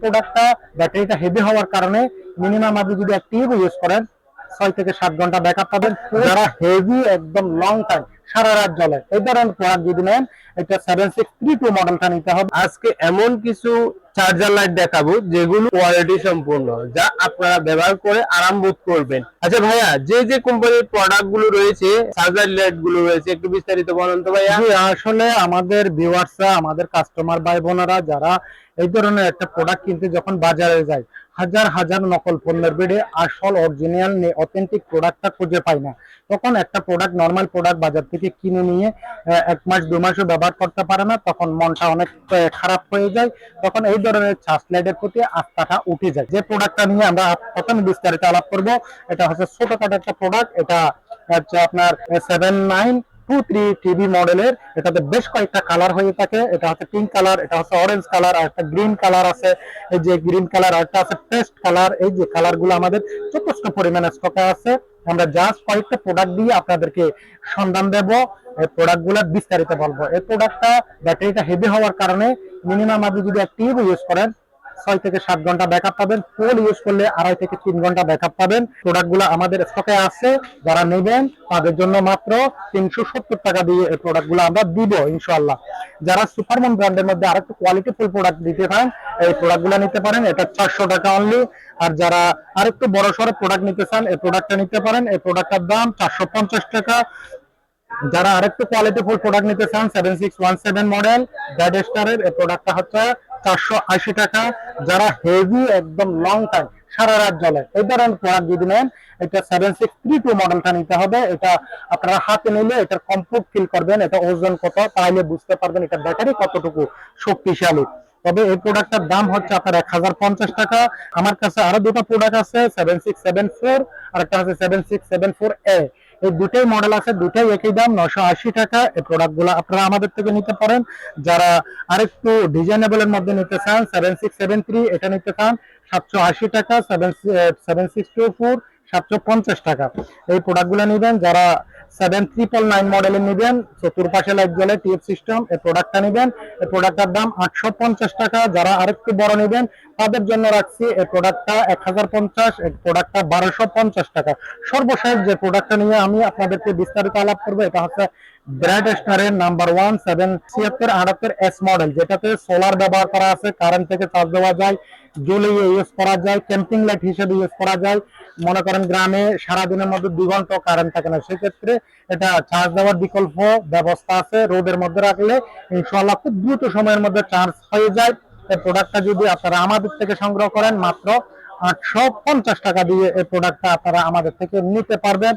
প্রোডাক্টটা ব্যাটারিটা হেভি হওয়ার কারণে মিনিমাম আপনি যদি এক টিউব ইউজ করেন ছয় থেকে সাত ঘণ্টা ব্যাকআপ পাবেন। যারা হেভি একদম লং টাইম সারা রাত জ্বলে। এই ধরনের প্রোডাক্ট যদি নেন এটা সেভেন সিক্স থ্রি টু মডেলটা নিতে হবে। আজকে এমন কিছু চার্জার লাইট দেখাবো যেগুলো কোয়ালিটি সম্পূর্ণ যা আপনারা ব্যবহার করে আরাম বোধ করবেন। আচ্ছা ভাইয়া যে যে কোম্পানির প্রোডাক্টগুলো রয়েছে চার্জার লাইটগুলো রয়েছে একটু বিস্তারিত বলেন তো ভাইয়া। আসলে আমাদের ভিউয়ার্সরা আমাদের কাস্টমার ভাই বোনেরা যারা এই ধরনের একটা প্রোডাক্ট কিনতে যখন বাজারে যায়, হাজার হাজার নকল পণ্যের বেড়ে আসল অরিজিনাল অথেন্টিক প্রোডাক্টটা খুঁজে পায় না। তখন একটা প্রোডাক্ট নর্মাল প্রোডাক্ট বাজার থেকে কিনে নিয়ে এক মাস, দু মাসও ব্যবহার করতে পারে না, তখন মনটা অনেক খারাপ হয়ে যায়। তখন এই ধরনের সার্চলাইটের প্রতি আস্থাটা উঠে যায়। যে প্রোডাক্টটা নিয়ে আমরা প্রথমে বিস্তারিত আলাপ করব, এটা হচ্ছে ছোটখাটো একটা প্রোডাক্ট এটা হচ্ছে আপনার seven nine two three TV মডেলের এটাতে বেশ কয়েকটা কালার হয়ে থাকে। এটা হচ্ছে পিঙ্ক কালার এটা হচ্ছে অরেঞ্জ কালার আর একটা গ্রিন কালার আছে। এই যে গ্রিন কালার আর একটা আছে পেস্ট কালার এই যে কালারগুলো আমাদের যথেষ্ট পরিমাণে স্টকে আছে। আমরা জাস্ট কয়েকটা প্রোডাক্ট দিয়ে আপনাদেরকে সন্ধান দেব। এই প্রোডাক্টগুলো বিস্তারিত বলব। এই প্রোডাক্টটা ব্যাটারিটা হেভি হওয়ার কারণে মিনিমাম আপনি যদি এক টিউব ইউজ করেন ছয় থেকে সাত ঘণ্টা ব্যাকআপ পাবেন। ফুল ইউজ করলে আড়াই থেকে তিন ঘণ্টা ব্যাকআপ পাবেন। প্রোডাক্টগুলো আমাদের স্টকে আছে। যারা নেবেন, তাদের জন্য মাত্র তিনশো সত্তর টাকা দিয়ে এই প্রোডাক্টগুলো আমরা দিব ইনশাল্লাহ যারা সুপারমন ব্র্যান্ডের মধ্যে আরেকটু কোয়ালিটি ফুল প্রোডাক্ট দিতে পারেন এই প্রোডাক্টগুলো নিতে পারেন। এটা চারশো টাকা অনলি আর যারা আরেকটু বড় সড়ো প্রোডাক্ট নিতে চান, এই প্রোডাক্টটা নিতে পারেন। এই প্রোডাক্টটার দাম চারশো পঞ্চাশ টাকা। যারা আরেকটু কোয়ালিটি ফুল প্রোডাক্ট নিতে চান seven six one seven model গ্যাড স্টারের এই প্রোডাক্টটা হচ্ছে চারশো আশি টাকা, যারা হেভি একদম লং টাইম সারা রাত জ্বলে। এই ধরনের প্রোডাক্ট যদি নেন, এটা সেভেন সিক্স থ্রি টু মডেলটা নিতে হবে। এটা আপনারা হাতে নিলে এটার কমফোর্ট ফিল করবেন, এটা ওজন কত, তাহলে বুঝতে পারবেন এটা ব্যাটারি কতটুকু শক্তিশালী। তবে এই প্রোডাক্টটার দাম হচ্ছে আপনার এক হাজার পঞ্চাশ টাকা। আমার কাছে আরও দুটো প্রোডাক্ট আছে সেভেন সিক্স সেভেন ফোর আর একটা আছে সেভেন সিক্স সেভেন ফোর এ এই দুটাই মডেল আছে দুটাই একই দাম নশো আশি টাকা। এই প্রোডাক্টগুলো আপনারা আমাদের থেকে নিতে পারেন। যারা আরেকটু ডিজাইনেবল এর মধ্যে নিতে চান সেভেন সিক্স সেভেন থ্রি এটা নিতে চান, সাতশো আশি টাকা seven seven six two four সাতশো পঞ্চাশ টাকা। এই প্রোডাক্টগুলো নিবেন, যারা সেভেন ট্রিপল নাইন মডেলের নিবেন, চতুর্পাশে লাইট টিএফ সিস্টেম এই প্রোডাক্টটা নিবেন। এই প্রোডাক্টটার দাম আটশো পঞ্চাশ টাকা। যারা আরেকটু বড় নিবেন, তাদের জন্য রাখছি এই প্রোডাক্টটা এক হাজার পঞ্চাশ, এই প্রোডাক্টটা বারোশো পঞ্চাশ টাকা। সর্বশেষ যে প্রোডাক্টটা নিয়ে আমি আপনাদেরকে বিস্তারিত আলাপ করব, এটা হচ্ছে ব্র্যাড স্টারের নাম্বার ওয়ান সেভেন ছিয়াত্তর, আটাত্তর এস মডেল যেটাতে সোলার ব্যবহার করা আছে কারেন্ট থেকে চার্জ দেওয়া যায় জ্বলিয়ে ইউজ করা যায় ক্যাম্পিং লাইট হিসেবে ইউজ করা যায়। মনে করেন গ্রামে সারাদিনের মধ্যে দুই ঘণ্টা কারেন্ট থাকে না, সেক্ষেত্রে এটা চার্জ দেওয়ার বিকল্প ব্যবস্থা আছে। রোদের মধ্যে রাখলে ইনশাল্লাহ খুব দ্রুত সময়ের মধ্যে চার্জ হয়ে যায়। এই প্রোডাক্টটা যদি আপনারা আমাদের থেকে সংগ্রহ করেন, মাত্র আটশো পঞ্চাশ টাকা দিয়ে এই প্রোডাক্টটা আপনারা আমাদের থেকে নিতে পারবেন।